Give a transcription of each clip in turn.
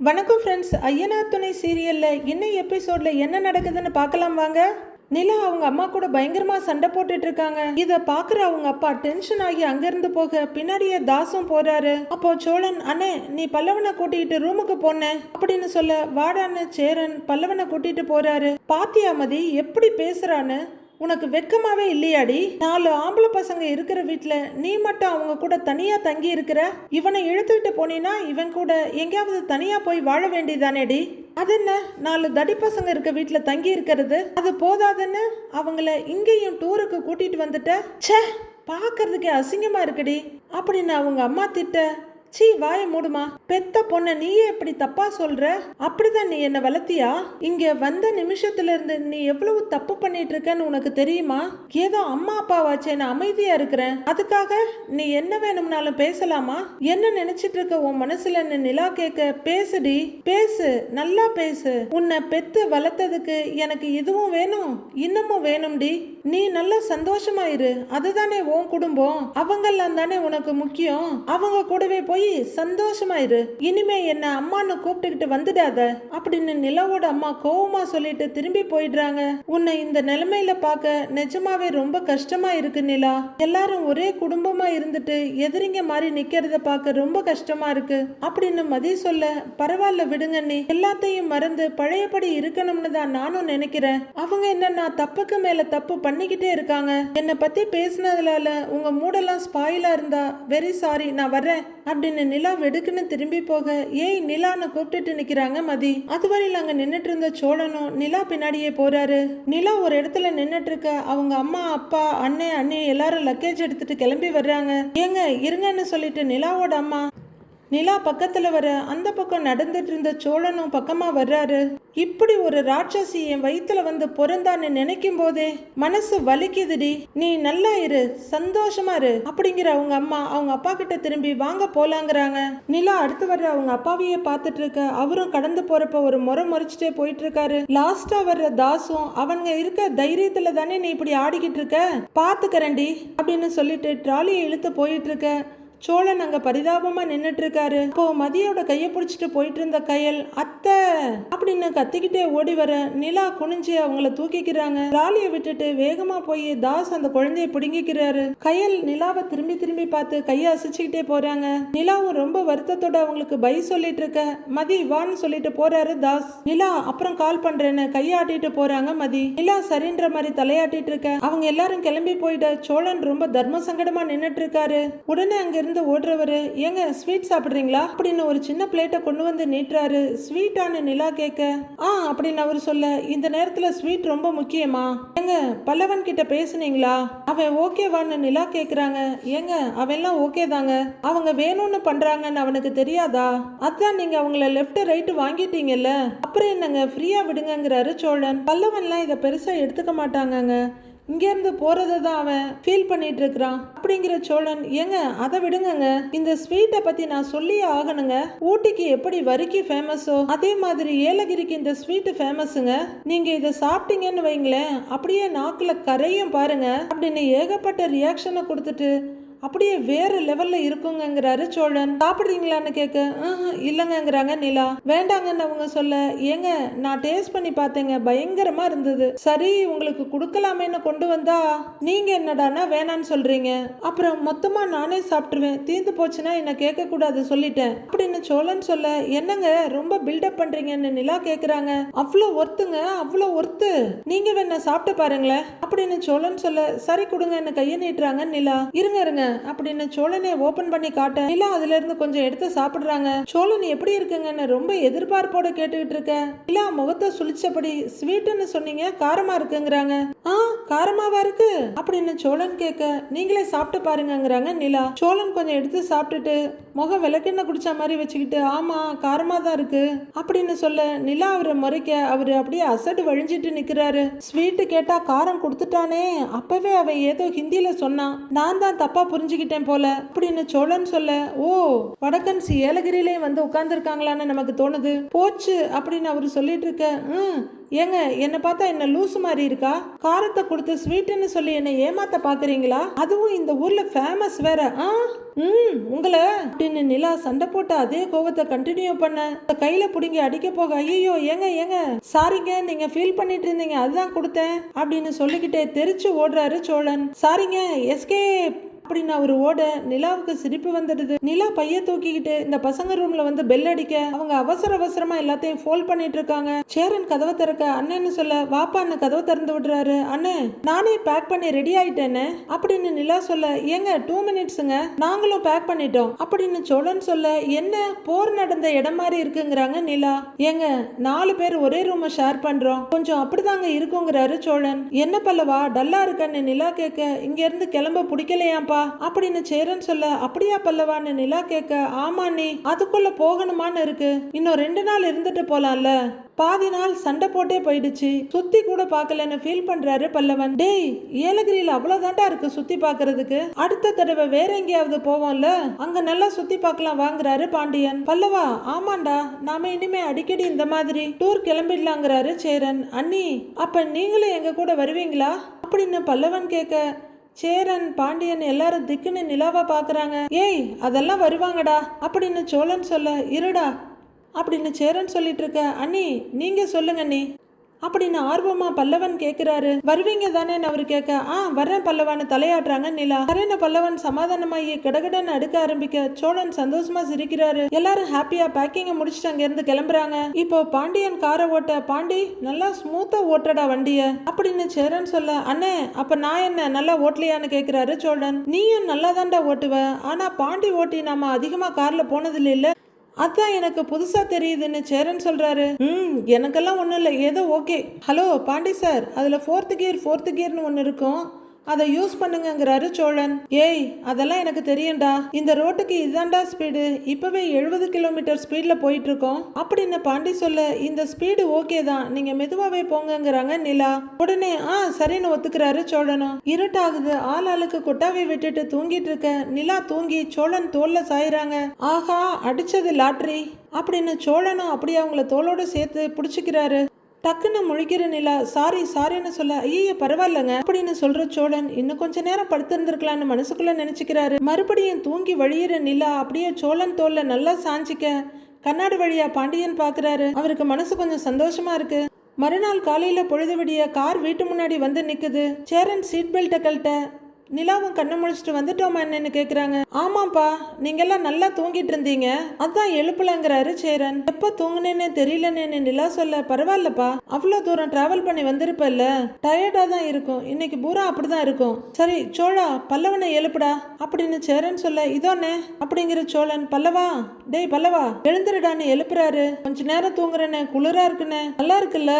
வணக்கம் ஃப்ரெண்ட்ஸ் ஐயனார் துணை சீரியலில் இன்னும் எபிசோடில் என்ன நடக்குதுன்னு பார்க்கலாம் வாங்க. நிலா அவங்க அம்மா கூட பயங்கரமா சண்டை போட்டுட்டு இருக்காங்க. இத பாக்குற அவங்க அப்பா டென்ஷன் ஆகி அங்கிருந்து போக பின்னாடியே தாசும் போறாரு. அப்போ சோழன் அண்ணே நீ பல்லவனை கூட்டிகிட்டு ரூமுக்கு போன அப்படின்னு சொல்ல வாடான்னு சேரன் பல்லவனை கூட்டிட்டு போறாரு. பாத்தியாமதி எப்படி பேசுறான்னு உனக்கு வெக்கமாவே இல்லையாடி? நாலு ஆம்பளை பசங்க இருக்கிற வீட்டில் நீ மட்டும் அவங்க கூட தனியா தங்கி இருக்கிற? இவனை இழுத்துக்கிட்டு போனீன்னா இவன் கூட எங்கேயாவது தனியா போய் வாழ வேண்டியதானேடி அது என்ன நாலு தடி பசங்க இருக்க வீட்டில் தங்கி இருக்கிறது? அது போதாதுன்னு அவங்கள இங்கேயும் டூருக்கு கூட்டிட்டு வந்துட்ட? ச்சே பார்க்கறதுக்கே அசிங்கமா இருக்குடி. அப்படின்னு அவங்க அம்மா திட்ட சீ வாய மூடுமா? பெத்த பொண்ண நீயே இப்படி தப்பா சொல்ற? அப்படிதான் நீ என்ன வளர்த்தியா? இங்க வந்த நிமிஷத்துல இருந்து நீ எவ்வளவு தப்பு பண்ணிட்டு இருக்கன்னு உனக்கு தெரியுமா? ஏதோ அம்மா அப்பாவாச்சே நான் அமைதியா இருக்கிறேன் அதுக்காக நீ என்ன வேணும்னாலும் பேசலாமா? என்ன நினைச்சிட்டு இருக்க உன் மனசுல நிலா கேட்க? பேசுடி. பேசு. நல்லா பேசு. உன்னை பெத்து வளர்த்ததுக்கு எனக்கு இதுவும் வேணும் இன்னமும் வேணும்டி. நீ நல்லா சந்தோஷமா இரு. அதுதானே உன் குடும்பம். அவங்கெல்லாம் தானே உனக்கு முக்கியம். அவங்க கூடவே போய் சந்தோஷமா இரு இனிமே என்ன அம்மான்னு கூப்பிட்டுக்கிட்டு வந்துடாத. அப்படின்னு நிலாவோட அம்மா கோவமா சொல்லிட்டு திரும்பி போயிடுறாங்க. உன்னை இந்த நிலைமையில பார்க்க நிஜமாவே ரொம்ப கஷ்டமா இருக்கு நிலா. எல்லாரும் ஒரே குடும்பமா இருந்துட்டு எதிரிங்க மாதிரி நிக்கிறத பார்க்க ரொம்ப கஷ்டமா இருக்கு. அப்படின்னு மதி சொல்ல பரவாயில்ல விடுங்க நீ எல்லாத்தையும் மறந்து பழையபடி இருக்கணும்னு தான் நானும் நினைக்கிறேன். அவங்க என்னன்னா தப்புக்கு மேல தப்பு பண்ணிக்கிட்டே இருக்காங்க. என்னை பத்தி பேசினதுனால உங்க மூடெல்லாம் ஸ்பாயிலா இருந்தா வெரி சாரி நான் வர்றேன். அப்படின்னு நிலா வெடுக்குன்னு திரும்பி போக ஏய் நிலான்னு கூப்பிட்டுட்டு நிக்கிறாங்க மதி. அதுவரையில் அங்க நின்னுட்டு இருந்த சோழனும் நிலா பின்னாடியே போறாரு. நிலா ஒரு இடத்துல நின்னுட்டு இருக்க அவங்க அம்மா அப்பா அண்ணே அண்ணி எல்லாரும் லக்கேஜ் எடுத்துட்டு கிளம்பி வர்றாங்க. ஏங்க இருங்கன்னு சொல்லிட்டு நிலாவோட அம்மா நிலா பக்கத்தில் வர அந்த பக்கம் நடந்துட்டு இருந்த சோழனும் பக்கமாக வர்றாரு. இப்படி ஒரு ராட்சசி என் வயிற்றுல வந்து பிறந்தான்னு நினைக்கும் போதே மனசு வலிக்குதுடி. நீ நல்லா இரு சந்தோஷமா இரு அப்படிங்கிற அவங்க அம்மா அவங்க அப்பா கிட்ட திரும்பி வாங்க போலாங்கிறாங்க. நிலா அடுத்து வர்ற அவங்க அப்பாவையே பார்த்துட்டு இருக்க அவரும் கடந்து போறப்ப ஒரு முறை முறைச்சிட்டே போயிட்டு இருக்காரு லாஸ்டா வர்ற தாசும் அவங்க இருக்க தைரியத்துல தானே நீ இப்படி ஆடிக்கிட்டு இருக்க பாத்துக்கறேன்டி அப்படின்னு சொல்லிட்டு ட்ராலியை இழுத்து போயிட்டு இருக்க சோழன் அங்க பரிதாபமா நின்னுட்டு இருக்காரு இப்போ மதியோட கையை பிடிச்சிட்டு போயிட்டு இருந்த கையல் அத்தை! அப்படின்னு கத்திக்கிட்டே ஓடி வர நிலா குனிஞ்சு அவங்கள தூக்கிக்கிறாங்க. ராலியை விட்டுட்டு வேகமா போய் தாஸ் அந்த குழந்தைய பிடுங்கிக்கிறாரு. கையல் நிலாவை திரும்பி திரும்பி பார்த்து கையை அசைச்சுக்கிட்டே போறாங்க. நிலாவும் ரொம்ப வருத்தத்தோட அவங்களுக்கு பை சொல்லிட்டு இருக்க மதி வான்னு சொல்லிட்டு போறாரு தாஸ். நிலா அப்புறம் கால் பண்றேன்னு கையாட்டிட்டு போறாங்க மதி. நிலா சரின்ற மாதிரி தலையாட்டிட்டு இருக்க. அவங்க எல்லாரும் கிளம்பி போயிட்ட சோழன் ரொம்ப தர்ம சங்கடமா நின்னுட்டு இருக்காரு உடனே அங்கிருந்து இருந்து ஓடுறவரு ஏங்க ஸ்வீட் சாப்பிடுறீங்களா? அப்படின்னு ஒரு சின்ன பிளேட்டை கொண்டு வந்து நீட்டுறாரு. ஸ்வீட்டான நிலா கேட்க. ஆ அப்படின்னு அவர் சொல்ல இந்த நேரத்துல ஸ்வீட் ரொம்ப முக்கியமா? ஏங்க பல்லவன் கிட்ட பேசுனீங்களா? அவன் ஓகேவான்னு நிலா கேக்குறாங்க. ஏங்க அவெல்லாம் ஓகே தாங்க. அவங்க வேணும்னு பண்றாங்கன்னு அவனுக்கு தெரியாதா? அதான் நீங்க அவங்கள லெஃப்ட் ரைட்டு வாங்கிட்டீங்கல்ல. அப்புறம் என்னங்க ஃப்ரீயா விடுங்கங்கிறாரு சோழன். பல்லவன்லாம் இதை பெருசா எடுத்துக்க மாட்டாங்கங்க. இங்கேருந்து போகிறத தான் அவன் ஃபீல் பண்ணிட்டு இருக்கிறான் அப்படிங்கிற சோழன் ஏங்க அதை விடுங்கங்க. இந்த ஸ்வீட்டை பற்றி நான் சொல்லியே ஆகணுங்க. ஊட்டிக்கு எப்படி வரிக்கு ஃபேமஸோ அதே மாதிரி ஏலகிரிக்கு இந்த ஸ்வீட்டு ஃபேமஸுங்க நீங்கள் இதை சாப்பிட்டீங்கன்னு வைங்களேன். அப்படியே நாக்கில் கரையும் பாருங்க. அப்படின்னு ஏகப்பட்ட ரியாக்ஷனை கொடுத்துட்டு அப்படியே வேற லெவல்ல இருக்குங்கங்கிறாரு சோழன். சாப்பிடுறீங்களான்னு கேட்க "ஆஹ், இல்லைங்கங்கிறாங்க நிலா. வேண்டாங்கன்னு அவங்க சொல்ல. ஏங்க நான் டேஸ்ட் பண்ணி பார்த்தேங்க. பயங்கரமா இருந்தது. சரி உங்களுக்கு கொடுக்கலாமேன்னு கொண்டு வந்தா நீங்க என்னடான்னா வேணான்னு சொல்றீங்க. அப்புறம் மொத்தமா நானே சாப்பிட்டுருவேன். தீந்து போச்சுன்னா என்ன கேட்க கூடாது சொல்லிட்டேன். அப்படின்னு சோழன் சொல்ல. என்னங்க ரொம்ப பில்டப் பண்றீங்கன்னு நிலா கேக்குறாங்க. அவ்வளோ ஒர்த்துங்க அவ்வளோ ஒர்த்து நீங்க வேணா சாப்பிட்டு பாருங்களேன். அப்படின்னு சோழன் சொல்ல. சரி கொடுங்கன்னு கையை நீட்டுறாங்க நிலா. இருங்க இருங்க. அப்படின்னு சோழனை ஓபன் பண்ணி காட்ட நிலா அதுல இருந்து கொஞ்சம் எடுத்து சாப்பிடுறாங்க. சோழன் எப்படி இருக்குங்கன்னு ரொம்ப எதிர்பார்ப்போட கேட்டுக்கிட்டு இருக்க. நிலா முகத்தை சுழிச்சபடி ஸ்வீட்டுன்னு சொன்னீங்க காரமா இருக்குங்கிறாங்க. ஆ காரமாவா இருக்கு? அப்படின்னு சோழன் கேட்க நீங்களே சாப்பிட்டு பாருங்கங்கிறாங்க நிலா. சோழன் கொஞ்சம் எடுத்து சாப்பிட்டுட்டு முகம் விளக்கெண்ணெய் குடிச்ச மாதிரி வச்சுக்கிட்டு ஆமா காரமா தான் இருக்கு. அப்படின்னு சொல்ல நிலா அவரை முறைக்க அவர் அப்படியே அசடு வழிஞ்சிட்டு நிக்கிறாரு. ஸ்வீட்டு கேட்டா காரம் கொடுத்துட்டானே. அப்பவே அவன் ஏதோ ஹிந்தியில சொன்னான். நான் தான் தப்பா புரிஞ்சுக்கிட்டேன் போல. அப்படின்னு சோழன் சொல்ல ஓ வடக்கன்ஸ் ஏலகிரியிலே வந்து உட்கார்ந்துருக்காங்களான்னு நமக்கு தோணுது. போச்சு அப்படின்னு அவர் சொல்லிட்டு இருக்க "ம், ஏங்க என்னை பார்த்தா என்ன லூசு மாதிரி இருக்கா? காரத்தை கொடுத்து ஸ்வீட்டுன்னு சொல்லி என்னை ஏமாத்த பாக்குறீங்களா அதுவும் இந்த ஊர்ல ஃபேமஸ் வேற. ஆ? ம் உங்களை? அப்படின்னு நிலா சண்டை போட்டு அதே கோவத்தை கண்டினியூ பண்ண கையில புடிங்கி அடிக்க போக ஐயோ ஏங்க ஏங்க சாரிங்க நீங்க ஃபீல் பண்ணிட்டு இருந்தீங்க அதுதான் கொடுத்தேன் அப்படின்னு சொல்லிக்கிட்டே தெரிச்சு ஓடுறாரு சோழன். சாரிங்க எஸ்கேப் அப்படின்னு அவர் ஓட நிலாவுக்கு சிரிப்பு வந்துடுது. நிலா பைய தூக்கிக்கிட்டு இந்த பசங்க ரூம்ல வந்து பெல் அடிக்க அவங்க அவசர அவசரமா எல்லாத்தையும் ஃபோல்ட் பண்ணிட்டு இருக்காங்க. சேரன் கதவை திறக்க அண்ணன்னு சொல்ல வாப்பா அண்ணன் கதவை திறந்து விடுறாரு. அண்ணே நானே பேக் பண்ணி ரெடி ஆயிட்டேன்னு அப்படின்னு நிலா சொல்ல ஏங்க டூ மினிட்ஸுங்க நாங்களும் பேக் பண்ணிட்டோம் அப்படின்னு சோழன் சொல்ல என்ன போர் நடந்த இடம் மாதிரி இருக்குங்கிறாங்க நிலா. ஏங்க நாலு பேர் ஒரே ரூமை ஷேர் பண்றோம். கொஞ்சம் அப்படிதாங்க இருக்குங்கிறாரு சோழன். என்ன பல்லவா டல்லா இருக்கன்னு நிலா கேட்க இங்க இருந்து கிளம்ப பிடிக்கலையாப்பா அப்படின்னு சேரன் சொல்ல அப்படியா பல்லவான்னு நிலா கேட்க ஆமாண்ணி அதுக்குள்ள போகணுமான்னு இருக்கு. இன்னும் ரெண்டு நாள் இருந்துட்டு போலாம்ல. பாதி நாள் சண்டை போட்டே போயிடுச்சு. சுத்தி கூட பார்க்கலன்னு ஃபீல் பண்றாரு பல்லவன். டேய் ஏலகிரியில அவ்வளவுதான்டா இருக்கு சுத்தி பாக்குறதுக்கு அடுத்த தடவை வேற எங்கேயாவது போவோம்ல? அங்க நல்லா சுத்தி பார்க்கலாம் வாங்குறாரு பாண்டியன். பல்லவா ஆமாண்டா. நாம இனிமே அடிக்கடி இந்த மாதிரி டூர் கிளம்பிடலாங்கிறாரு சேரன். அண்ணி அப்ப நீங்களும் எங்க கூட வருவீங்களா? அப்படின்னு பல்லவன் கேட்க சேரன் பாண்டியன் எல்லாரும் திக்குன்னு நிலாவை பார்க்குறாங்க ஏய் அதெல்லாம் வருவாங்கடா. அப்படின்னு சோழன் சொல்ல இருடா. அப்படின்னு சேரன் சொல்லிட்டு இருக்க அண்ணி நீங்க சொல்லுங்க அண்ணி. அப்படின்னு ஆர்வமா பல்லவன் கேட்குறாரு வருவீங்க தானே அவர் கேட்க ஆ வரேன் பல்லவான்னு தலையாட்டுறாங்க நிலா. சரின பல்லவன் சமாதானமாகி கடகடன் அடுக்க ஆரம்பிக்க சோழன் சந்தோஷமா சிரிக்கிறாரு. எல்லாரும் ஹாப்பியா பேக்கிங்கை முடிச்சுட்டு அங்க இருந்து கிளம்புறாங்க. இப்போ பாண்டியன் காரை ஓட்ட பாண்டி நல்லா ஸ்மூத்தா ஓட்டடா வண்டிய. அப்படின்னு சேரன் சொல்ல அண்ணே அப்ப நான் என்ன நல்லா ஓட்டலையான்னு கேக்குறாரு சோழன். நீயும் நல்லா தான்டா ஓட்டுவ. ஆனா பாண்டி ஓட்டி நாம அதிகமா கார்ல போனது இல்ல. அதான் எனக்கு புதுசா தெரியுதுன்னு சேரன் சொல்றாரு. ம் எனக்கெல்லாம் ஒன்றும் இல்லை. ஏதோ ஓகே ஹலோ பாண்டி சார் அதில் ஃபோர்த்து கியர் ஃபோர்த்து கியர்னு ஒன்று இருக்கும். அதை யூஸ் பண்ணுங்கங்கிறாரு சோழன். ஏய் அதெல்லாம் எனக்கு தெரியும்டா. இந்த ரோட்டுக்கு இதாண்டா ஸ்பீடு இப்பவே எழுபது கிலோமீட்டர் ஸ்பீட்ல போயிட்டு இருக்கோம் அப்படின்னு பாண்டி சொல்ல இந்த ஸ்பீடு ஓகே தான். நீங்க மெதுவாவே போங்கங்கிறாங்க நிலா. உடனே ஆ சரின்னு ஒத்துக்கிறாரு சோழனும் இருட்டாகுது. ஆள் ஆளுக்கு கொட்டாவை விட்டுட்டு தூங்கிட்டு இருக்க. நிலா தூங்கி சோழன் தோல்ல சாயிறாங்க. ஆஹா அடிச்சது லாட்ரி. அப்படின்னு சோழனும் அப்படியே அவங்கள தோளோட சேர்த்து பிடிச்சிக்கிறாரு. டக்குன்னு முழிக்கிற நிலா சாரி சாரின்னு சொல்ல ஐயோ பரவாயில்லங்க அப்படின்னு சொல்ற சோழன் இன்னும் கொஞ்ச நேரம் படுத்திருந்திருக்கலாம்னு மனசுக்குள்ள நினைச்சுக்கிறாரு. மறுபடியும் தூங்கி வழியிற நிலா அப்படியே சோழன் தோல்ல நல்லா சாஞ்சிக்க கண்ணாடி வழியா பாண்டியன் பாக்குறாரு. அவருக்கு மனசு கொஞ்சம் சந்தோஷமா இருக்கு. மறுநாள் காலையில பொழுது விடிய கார் வீட்டு முன்னாடி வந்து நிக்குது. சேரன் சீட் பெல்ட்டை கழட்ட நிலாவும் கண்ணை முழிச்சிட்டு வந்துட்டோமா என்னன்னு கேட்குறாங்க ஆமாப்பா நீங்கெல்லாம் நல்லா தூங்கிட்டு இருந்தீங்க அதான் எழுப்பலங்கிறாரு சேரன். எப்போ தூங்குனேன்னு தெரியலன்னு நிலா சொல்ல? பரவாயில்லப்பா அவ்வளோ தூரம் டிராவல் பண்ணி வந்திருப்பல்ல. டயர்டாக தான் இருக்கும். இன்னைக்கு பூரா அப்படிதான் இருக்கும். சரி சோழா பல்லவனை எழுப்புடா. அப்படின்னு சேரன் சொல்ல இதோண்ணே அப்படிங்கிற சோழன் பல்லவா டேய் பல்லவா எழுந்துருடான்னு எழுப்புறாரு. கொஞ்ச நேரம் தூங்குறேனே குளிரா இருக்குன்னு நல்லா இருக்குல்ல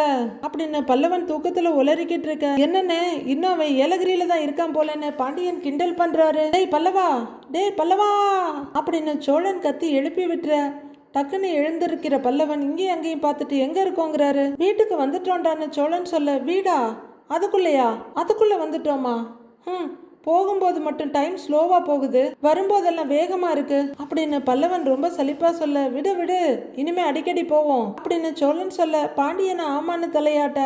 அப்படின்னு பல்லவன் தூக்கத்துல உளறிக்கிட்டு இருக்க. என்னண்ணே இன்னும் அவன் ஏலகிரியில தான் இருக்கான் போலன்னு பாண்டியன் கிண்டல் பண்றாரு. டேய் பல்லவா டேய் பல்லவா அப்படின்னு சோழன் கத்தி எழுப்பி விட்டுற டக்குன்னு எழுந்திருக்கிற பல்லவன் இங்கேயும் அங்கேயும் பார்த்துட்டு எங்க இருக்கோங்கிறாரு. வீட்டுக்கு வந்துட்டோண்டான்னு சோழன் சொல்ல வீடா அதுக்குள்ளயா அதுக்குள்ள வந்துட்டோமா? ம் போகும்போது மட்டும் டைம் ஸ்லோவா போகுது வரும்போதெல்லாம் வேகமா இருக்கு அப்படின்னு பல்லவன் ரொம்ப சலிப்பா சொல்ல விடு விடு இனிமே அடிக்கடி போவோம் அப்படின்னு சோழன் சொல்ல பாண்டியனை ஆமான்னு தலையாட்ட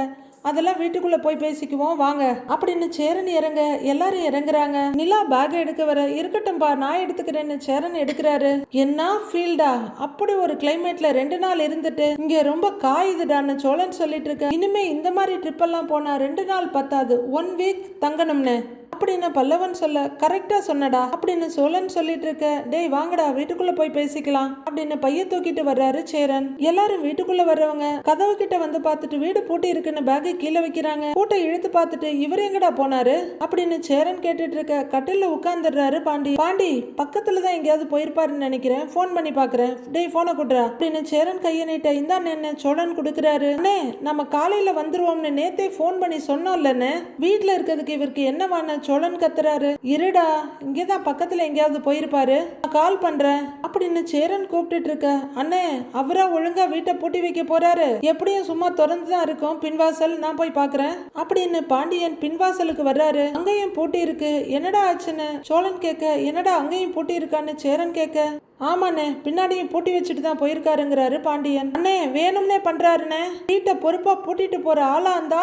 அதெல்லாம் வீட்டுக்குள்ள போய் பேசிக்குவோம் வாங்க. அப்படின்னு சேரன் இறங்க எல்லாரும் இறங்குறாங்க. நிலா பேக் எடுக்க வர இருக்கட்டும்பா நான் எடுத்துக்கிறேன்னு சேரன் எடுக்கிறாரு. என்ன ஃபீல்டா அப்படி ஒரு கிளைமேட்ல ரெண்டு நாள் இருந்துட்டு இங்க ரொம்ப காயுதுடான்னு சோழன் சொல்லிட்டு இருக்க. இனிமே இந்த மாதிரி ட்ரிப் எல்லாம் போனா ரெண்டு நாள் பத்தாது. ஒன் வீக் தங்கணும்னு. அப்படின்னு பல்லவன் சொல்ல கரெக்டா சொன்னடா அப்படின்னு சோழன் சொல்லிட்டு இருக்க. டேய் வாங்கடா வீட்டுக்குள்ள போய் பேசிக்கலாம். அப்படின்னு பைய தூக்கிட்டு வர்றாரு சேரன். எல்லாரும் வீட்டுக்குள்ள வர்றவங்க கதவு கிட்ட வந்து பார்த்துட்டு வீடு பூட்டி இருக்குன்னு பேக்கை கீழே வைக்கிறாங்க. பூட்டை இழுத்து பார்த்துட்டு இவர் எங்கடா போனாரு? அப்படின்னு சேரன் கேட்டுட்டு இருக்க கட்டில உட்கார்ந்துடுறாரு பாண்டி. பாண்டி பக்கத்துல தான் எங்கேயாவது போயிருப்பாருன்னு நினைக்கிறேன். ஃபோன் பண்ணி பாக்குறேன். டேய் போனை குடுறா. அப்படின்னு சேரன் கையை நீட்ட இந்தா என்ன சோழன் கொடுக்குறாரு. அண்ணே நம்ம காலையில வந்துருவோம்னு நேத்தே ஃபோன் பண்ணி சொன்னோம்லன்னு வீட்டுல இருக்கிறதுக்கு இவருக்கு என்னவான சோழன் கத்துறாரு. இருடா இங்கேதான் பக்கத்துல எங்கேயாவது போயிருப்பாரு. நான் கால் பண்றேன். அப்படின்னு சேரன் கூப்பிட்டுட்டு இருக்க. அண்ணே அவரா ஒழுங்கா வீட்டை பூட்டி வைக்க போறாரு. எப்படியும் சும்மா திறந்து தான் இருக்கும். பின்வாசல் நான் போய் பாக்குறேன். அப்படின்னு பாண்டியன் பின்வாசலுக்கு வர்றாரு. அங்கேயும் பூட்டி இருக்கு. என்னடா ஆச்சுன்னு? சோழன் கேட்க என்னடா அங்கேயும் பூட்டி இருக்கான்னு சேரன் கேட்க. ஆமாண்ணே பின்னாடியும் பூட்டி வச்சுட்டு தான் போயிருக்காருங்கிறாரு பாண்டியன். அண்ணே வேணும்னே பண்றாருண்ணே. வீட்டை பொறுப்பா பூட்டிட்டு போற ஆளா அந்த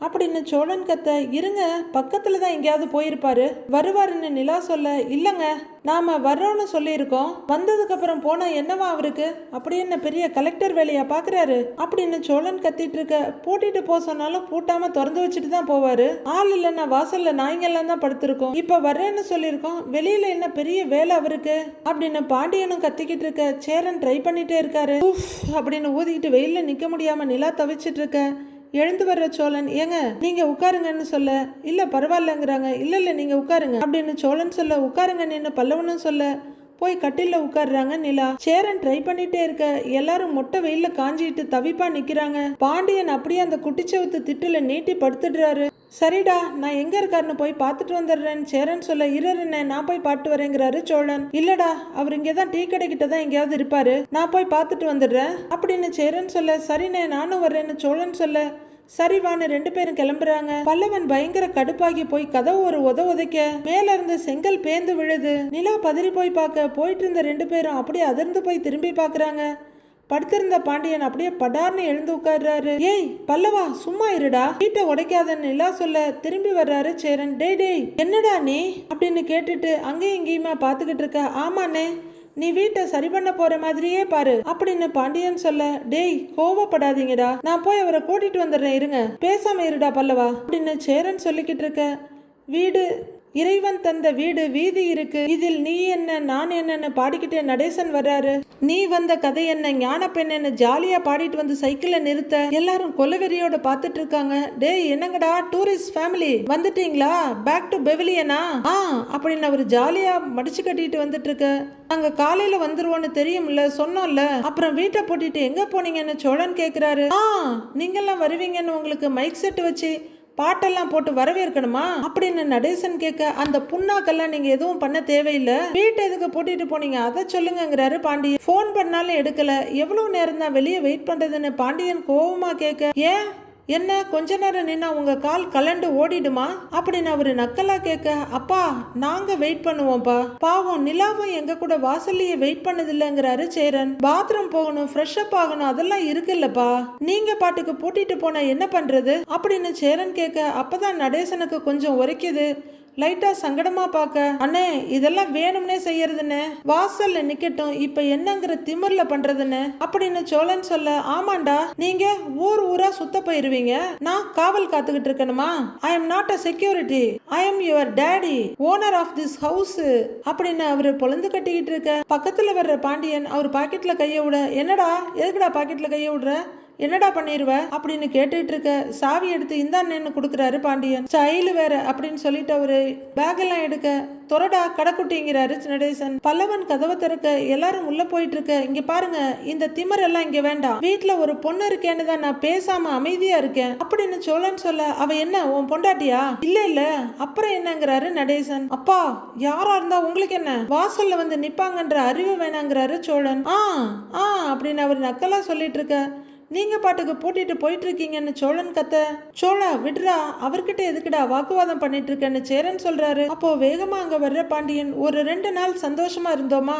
அப்படின்னு சோழன் கத்த இருங்க பக்கத்துல தான் எங்கேயாவது போயிருப்பாரு. வருவாருன்னு நிலா சொல்ல இல்லங்க நாம வர்றோம்னு சொல்லியிருக்கோம். வந்ததுக்கு அப்புறம் போனா என்னவா அவருக்கு? அப்படி என்ன பெரிய கலெக்டர் வேலையா பாக்குறாரு? அப்படின்னு சோழன் கத்திட்டு இருக்க பூட்டிட்டு போக சொன்னாலும் பூட்டாம திறந்து வச்சுட்டு தான் போவாரு. ஆள் இல்லைன்னா வாசல்ல நாய்ங்கெல்லாம் தான் படுத்திருக்கோம். இப்ப வர்றேன்னு சொல்லியிருக்கோம் வெளியில என்ன பெரிய வேலை அவருக்கு? அப்படின்னு பாண்டியனும் கத்திக்கிட்டு இருக்க. சேரன் ட்ரை பண்ணிட்டே இருக்காரு. உஃப் அப்படின்னு ஊதிக்கிட்டு வெயிலில் நிக்க முடியாம நிலா தவிச்சிட்டு இருக்க. எழுந்து வர்ற சோழன் ஏங்க நீங்க உட்காருங்கன்னு சொல்ல. இல்ல பரவாயில்லங்கிறாங்க. இல்ல இல்ல நீங்க உட்காருங்க. அப்படின்னு சோழன் சொல்ல. உட்காருங்க நின்று பல்லவனும் சொல்ல. போய் கட்டில உட்காருறாங்க நிலா. சேரன் ட்ரை பண்ணிட்டே இருக்க. எல்லாரும் மொட்டை வெயில காஞ்சிட்டு தவிப்பா நிக்கிறாங்க. பாண்டியன் அப்படியே அந்த குட்டிச்சவத்து திட்டுல நீட்டி படுத்துடுறாரு. சரிடா நான் எங்க இருக்காருன்னு போய் பார்த்துட்டு வந்துடுறேன். சேரன் சொல்ல இருறேன் நான் போய் பாட்டு வரேங்கிறாரு சோழன். இல்லடா அவர் இங்கதான் டீ கடை கிட்ட தான் எங்கேயாவது இருப்பாரு. நான் போய் பார்த்துட்டு வந்துடுறேன். அப்படின்னு சேரன் சொல்ல சரிண்ணே நானும் வர்றேன்னு சோழன் சொல்ல சரி வான்னு ரெண்டு பேரும் கிளம்புறாங்க. பல்லவன் பயங்கர கடுப்பாகி போய் கதவு ஒரு உத உதைக்க மேல இருந்து செங்கல் பேந்து விழுது. நிலா பதறி போய் பார்க்க போயிட்டு இருந்த ரெண்டு பேரும் அப்படியே அதிர்ந்து போய் திரும்பி பாக்குறாங்க படுத்திருந்த பாண்டியன் அப்படியே படார்னு எழுந்து உட்கார்றாரு. ஏய் பல்லவா சும்மா இருடா. வீட்டை உடைக்காதன்னு நிலா சொல்ல திரும்பி வர்றாரு சேரன். டேய் டேய் என்னடா நீ? அப்படின்னு கேட்டுட்டு அங்கேயும் இங்கேயுமா பார்த்துக்கிட்டு இருக்க. ஆமாண்ணே நீ வீட்டை சரி பண்ண போற மாதிரியே பாரு அப்படின்னு பாண்டியன் சொல்ல. டேய் கோவப்படாதீங்கடா. நான் போய் அவரை கூட்டிட்டு வந்துடுறேன் இருங்க. பேசாம இருடா பல்லவா அப்படின்னு சேரன் சொல்லிக்கிட்டு இருக்க. வீடு இறைவன் தந்த வீடு வீதி இருக்கு. இதில் நீ என்ன நான் என்னன்னு பாடிக்கிட்டே நடேசன் வர்றாரு. நீ வந்த கதை என்ன ஞான பெண்ணு ஜாலியா பாடிட்டு வந்து சைக்கிளை நிறுத்த? எல்லாரும் கொலவெறியோட பார்த்துட்டு இருக்காங்க. டேய் என்னங்கடா டூரிஸ்ட் ஃபேமிலி வந்துட்டீங்களா? பேக் டு பெவிலியனா ஆ அப்படின்னு அவர் ஜாலியா மடிச்சு கட்டிட்டு வந்துட்டு இருக்க நாங்க காலையில வந்துருவோம்னு தெரியும்ல சொன்னோம்ல. அப்புறம் வீட்டை பூட்டிட்டு எங்க போனீங்கன்னு சோழன் கேக்குறாரு. ஆ நீங்கெல்லாம் வருவீங்கன்னு உங்களுக்கு மைக் செட் வச்சு பாட்டெல்லாம் போட்டு வரவேற்கணுமா? அப்படின்னு நடேசன் கேட்க அந்த புண்ணாக்கெல்லாம் நீங்க எதுவும் பண்ண தேவையில்லை. வீட்டை எதுக்கு போட்டிட்டு போனீங்க? அதை சொல்லுங்கங்கிறாரு பாண்டியன். ஃபோன் பண்ணாலும் எடுக்கல. எவ்வளவு நேரம் தான் வெளியே வெயிட் பண்றதுன்னு பாண்டியன் கோபமா கேட்க ஏன்? என்ன கொஞ்ச நேரம் நின்னா உங்க கால் கலண்டு ஓடிடுமா? அப்படின்னு அவரு நக்கலா கேட்க அப்பா நாங்க வெயிட் பண்ணுவோம்ப்பா. பாவம் நிலாவும் எங்க கூட வாசல்லையே வெயிட் பண்ணதில்லைங்கிறாரு சேரன். பாத்ரூம் போகணும் ஃப்ரெஷ் அப் ஆகணும் அதெல்லாம் இருக்குல்லப்பா. நீங்க பாட்டுக்கு பூட்டிட்டு போனா என்ன பண்றது? அப்படின்னு சேரன் கேட்க அப்பதான் நடேசனுக்கு கொஞ்சம் உரைக்குது. லைட்டா சங்கடமா பார்க்க அண்ணே இதெல்லாம் வேணும்னே செய்யறதுன்னு. வாசல்ல நிக்கட்டும் இப்ப என்னங்கிற திமிர்ல பண்றதுன்னு அப்படின்னு சோழன் சொல்ல ஆமாண்டா நீங்க ஊர் ஊரா சுத்த போயிருவீங்க. நான் காவல் காத்துக்கிட்டு இருக்கணுமா? I am not a security I am your daddy owner of this house அப்படின்னு அவரு பொழந்து கட்டிக்கிட்டு இருக்க. பக்கத்துல வர்ற பாண்டியன் அவர் பாக்கெட்ல கைய விட என்னடா எதுக்குடா பாக்கெட்ல கைய விடுற? என்னடா பண்ணிடுவ அப்படின்னு கேட்டுட்டு இருக்க சாவி எடுத்து இந்தான்னு கொடுக்குறாரு பாண்டியன். ஸ்டைலு வேற அப்படின்னு சொல்லிட்டு அவரு பேக் எல்லாம் எடுக்க தொடடா கடைக்குட்டிங்கிறாரு நடேசன். பல்லவன் கதவை திறக்க எல்லாரும் உள்ள போயிட்டு இருக்க இங்க பாருங்க இந்த திமர் எல்லாம் இங்க வேண்டாம். வீட்டுல ஒரு பொண்ணு இருக்கேன்னு தான் நான் பேசாம அமைதியா இருக்கேன். அப்படின்னு சோழன் சொல்ல அவ என்ன உன் பொண்டாட்டியா? இல்ல இல்ல. அப்புறம் என்னங்கிறாரு நடேசன். அப்பா யாரா இருந்தா உங்களுக்கு என்ன? வாசல்ல வந்து நிப்பாங்கன்ற அறிவு வேணாங்கிறாரு சோழன். ஆ ஆ அப்படின்னு அவர் நக்கலா சொல்லிட்டு இருக்க நீங்க பாட்டுக்கு பூட்டிட்டு போயிட்டு இருக்கீங்கன்னு சோழன் கத்த. சோழா விடுறா அவர்கிட்ட எதுக்குடா வாக்குவாதம் பண்ணிட்டு இருக்கேன்னு சேரன் சொல்றாரு. அப்போ வேகமா அங்க வர்ற பாண்டியன் ஒரு ரெண்டு நாள் சந்தோஷமா இருந்தோமா?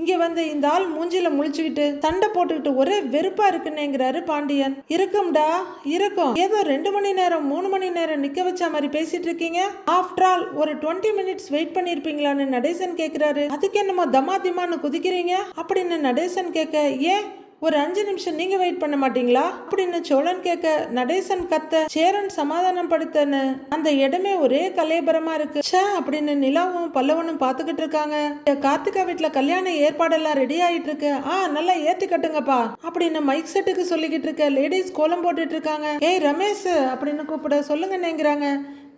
இங்க வந்து இந்த ஆள் மூஞ்சில முழிச்சுக்கிட்டு சண்டை போட்டுக்கிட்டு ஒரே வெறுப்பா இருக்குன்னேங்கிறாரு பாண்டியன். இருக்கும்டா இருக்கும். ஏதோ ரெண்டு மணி நேரம் மூணு மணி நேரம் நிக்க வச்ச மாதிரி பேசிட்டு இருக்கீங்க ஆஃப்டர் ஆல் ஒரு டுவெண்ட்டி மினிட்ஸ் வெயிட் பண்ணிருப்பீங்களான்னு நடேசன் கேக்குறாரு. அதுக்கு என்னமோ தமா திமான்னு குதிக்கிறீங்க? அப்படின்னு நடேசன் கேட்க ஏன்? ஒரு அஞ்சு நிமிஷம் நீங்க வெயிட் பண்ண மாட்டீங்களா? அப்படின்னு சோழன் கேட்க நடேசன் கத்த சேரன் சமாதானம் படுத்தன்னு அந்த இடமே ஒரே கலையபரமா இருக்கு. ச்சே அப்படின்னு நிலாவும் பல்லவனும் பாத்துக்கிட்டு இருக்காங்க. கார்த்திகா வீட்டுல கல்யாண ஏற்பாடெல்லாம் ரெடி ஆயிட்டு இருக்கு ஆ நல்லா ஏத்தி கட்டுங்கப்பா அப்படின்னு மைக் செட்டுக்கு சொல்லிக்கிட்டு இருக்க லேடிஸ் கோலம் போட்டுட்டு இருக்காங்க. ஏய் ரமேஷ் அப்படின்னு கூப்பிட சொல்லுங்கன்னுங்கிறாங்க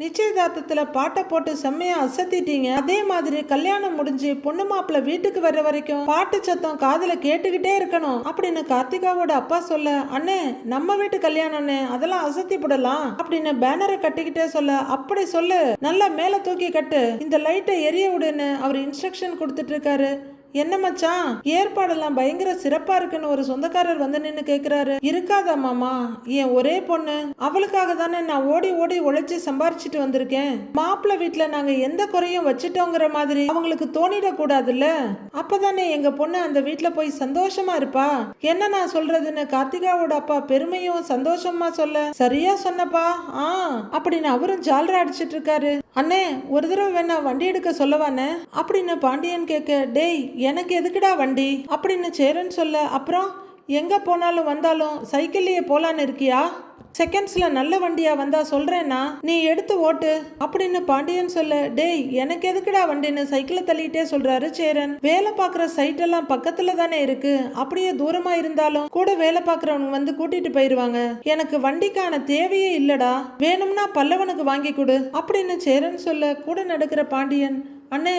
நிச்சயதார்த்தத்தில் பாட்டை போட்டு செம்மையா அசத்திட்டீங்க. அதே மாதிரி கல்யாணம் முடிஞ்சு பொண்ணு மாப்பிள்ள வீட்டுக்கு வர்ற வரைக்கும் பாட்டு சத்தம் காதில் கேட்டுக்கிட்டே இருக்கணும் அப்படின்னு கார்த்திகாவோட அப்பா சொல்ல அண்ணே நம்ம வீட்டு கல்யாணம்னு அதெல்லாம் அசத்தி போடலாம் அப்படின்னு பேனரை கட்டிக்கிட்டே சொல்ல அப்படி சொல்லு. நல்லா மேல தூக்கி கட்டு. இந்த லைட்டை எரிய விடுன்னு அவர் இன்ஸ்ட்ரக்ஷன் கொடுத்துட்டு இருக்காரு. என்ன மச்சான்? ஏற்பாடெல்லாம் பயங்கர சிறப்பா இருக்குன்னு ஒரு சொந்தக்காரர் வந்து நின்னு கேக்குறாரு. இருக்காதா மாமா? என் ஒரே பொண்ணு. அவளுக்காக தானே நான் ஓடி ஓடி உழைச்சி சம்பாரிச்சிட்டு வந்திருக்கேன். மாப்பிள்ளை வீட்டுல நாங்க எந்த குறையும் வச்சுட்டோங்கிற மாதிரி அவங்களுக்கு தோணிடக்கூடாதுல்ல? அப்பதானே எங்க பொண்ணு அந்த வீட்டுல போய் சந்தோஷமா இருப்பா? என்ன நான் சொல்றதுன்னு கார்த்திகாவோட அப்பா பெருமையும் சந்தோஷமா சொல்ல சரியா சொன்னப்பா. ஆ அப்படின்னு அவரும் ஜாலரா அடிச்சிட்டு இருக்காரு. அண்ணே ஒரு தடவை வேணா வண்டி எடுக்க சொல்லவானே அப்படின்னு பாண்டியன் கேட்க டேய் எனக்கு எதுக்குடா வண்டி? அப்படின்னு சேரன் சொல்ல அப்புறம்? எங்கே போனாலும் வந்தாலும் சைக்கிள்லேயே போலான்னு இருக்கியா? செகண்ட்ஸில் நல்ல வண்டியா வந்தா சொல்கிறேன்னா நீ எடுத்து ஓட்டு அப்படின்னு பாண்டியன் சொல்ல. டேய் எனக்கு எதுக்குடா வண்டின்னு சைக்கிளை தள்ளிட்டே சொல்கிறாரு சேரன். வேலை பார்க்குற சைட்டெல்லாம் பக்கத்தில் தானே இருக்கு. அப்படியே தூரமாக இருந்தாலும் கூட வேலை பார்க்குறவங்க வந்து கூட்டிட்டு போயிடுவாங்க எனக்கு வண்டிக்கான தேவையே இல்லடா. வேணும்னா பல்லவனுக்கு வாங்கி கொடு அப்படின்னு சேரன் சொல்ல கூட நடக்கிற பாண்டியன் அண்ணே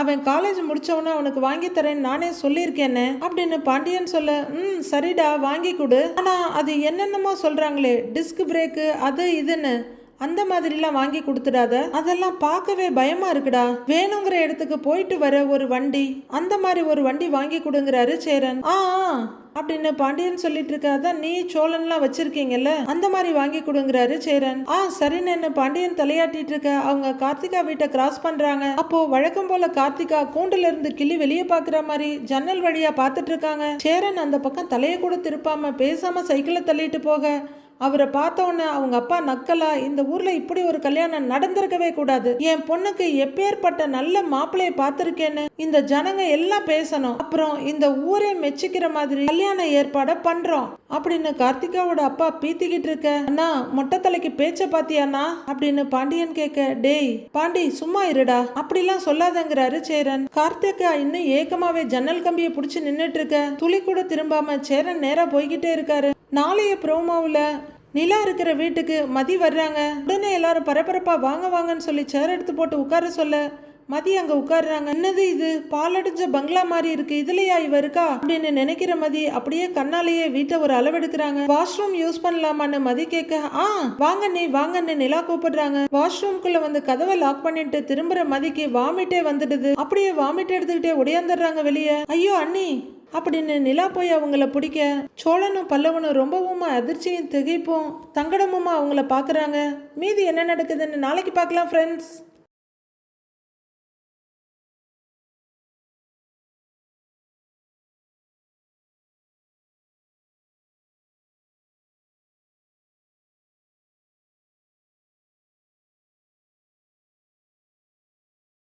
அவன் காலேஜ் முடிச்சவன அவனுக்கு வாங்கி தரேன் நானே சொல்லியிருக்கேனே அப்படின்னு பாண்டியன் சொல்ல ம் சரிடா வாங்கி கொடு. ஆனா அது என்னென்னமோ சொல்றாங்களே டிஸ்க் பிரேக்கு அது இதுன்னு. அந்த மாதிரிலாம் வாங்கி கொடுத்துடாத. அதெல்லாம் பார்க்கவே பயமா இருக்குடா. வேணுங்கிற இடத்துக்கு போயிட்டு வர ஒரு வண்டி அந்த மாதிரி ஒரு வண்டி வாங்கி கொடுங்கிறாரு சேரன். ஆ ஆ, அப்படின்னு பாண்டியன் சொல்லிட்டு இருக்காதான் நீ சோழன்லாம் வச்சிருக்கீங்கல்ல அந்த மாதிரி வாங்கி கொடுங்கறாரு சேரன். ஆ சரின்னு பாண்டியன் தலையாட்டிட்டு இருக்க அவங்க கார்த்திகா வீட்டை கிராஸ் பண்றாங்க. அப்போ வழக்கம் போல கார்த்திகா கூண்டுல இருந்து கிளி வெளியே பாக்குற மாதிரி ஜன்னல் வழியா பார்த்துட்டு இருக்காங்க. சேரன் அந்த பக்கம் தலையை கூட திருப்பாம பேசாம சைக்கிளை தள்ளிட்டு போக அவரை பார்த்தோன்னே அவங்க அப்பா நக்கலா இந்த ஊர்ல இப்படி ஒரு கல்யாணம் நடந்திருக்கவே கூடாது. என் பொண்ணுக்கு எப்பேற்பட்ட நல்ல மாப்பிளைய பார்த்திருக்கேன்னு இந்த ஜனங்க எல்லாம் பேசணும். அப்புறம் இந்த ஊரே மெச்சிக்கிற மாதிரி கல்யாண ஏற்பாட பண்றோம். அப்படின்னு கார்த்திகாவோட அப்பா பீத்திக்கிட்டு இருக்க அண்ணா மொட்டை தலைக்கு பேச்ச பாத்தியாண்ணா? அப்படின்னு பாண்டியன் கேட்க டேய் பாண்டி சும்மா இருடா. அப்படிலாம் சொல்லாதங்கிறாரு சேரன். கார்த்திகா இன்னும் ஏக்கமாவே ஜன்னல் கம்பியை பிடிச்சி நின்னுட்டு இருக்க துளி கூட திரும்பாம சேரன் நேரா போய்கிட்டே இருக்காரு. நாளைய ப்ரோமோவில் நிலா இருக்கிற வீட்டுக்கு மதி வர்றாங்க. உடனே எல்லாரும் பரபரப்பாக வாங்க வாங்கன்னு சொல்லி சேர் எடுத்து போட்டு உட்கார சொல்ல மதி அங்கே உட்காருறாங்க. என்னது இது? பாலடைஞ்ச பங்களா மாதிரி இருக்கு. இதுலயா இவ இருக்கா? அப்படின்னு நினைக்கிற மதி அப்படியே கண்ணாலேயே வீட்டை ஒரு அளவெடுக்கிறாங்க. வாஷ்ரூம் யூஸ் பண்ணலாமான்னு மதி கேட்க ஆ வாங்க நீ வாங்கன்னு நிலா கூப்பிடுறாங்க. வாஷ்ரூம்குள்ள வந்து கதவை லாக் பண்ணிட்டு திரும்புற மதிக்கு வாமிட்டே வந்துடுது. அப்படியே வாமிட் எடுத்துக்கிட்டே ஒடியாந்துடுறாங்க வெளியே. ஐயோ அண்ணி அப்படின்னு நிலா போய் அவங்கள பிடிக்க சோழனும் பல்லவனும் ரொம்பவும் அதிர்ச்சியும் திகைப்பும் தங்கடமுமா அவங்கள பார்க்குறாங்க மீதி என்ன நடக்குதுன்னு நாளைக்கு பார்க்கலாம் ஃப்ரெண்ட்ஸ்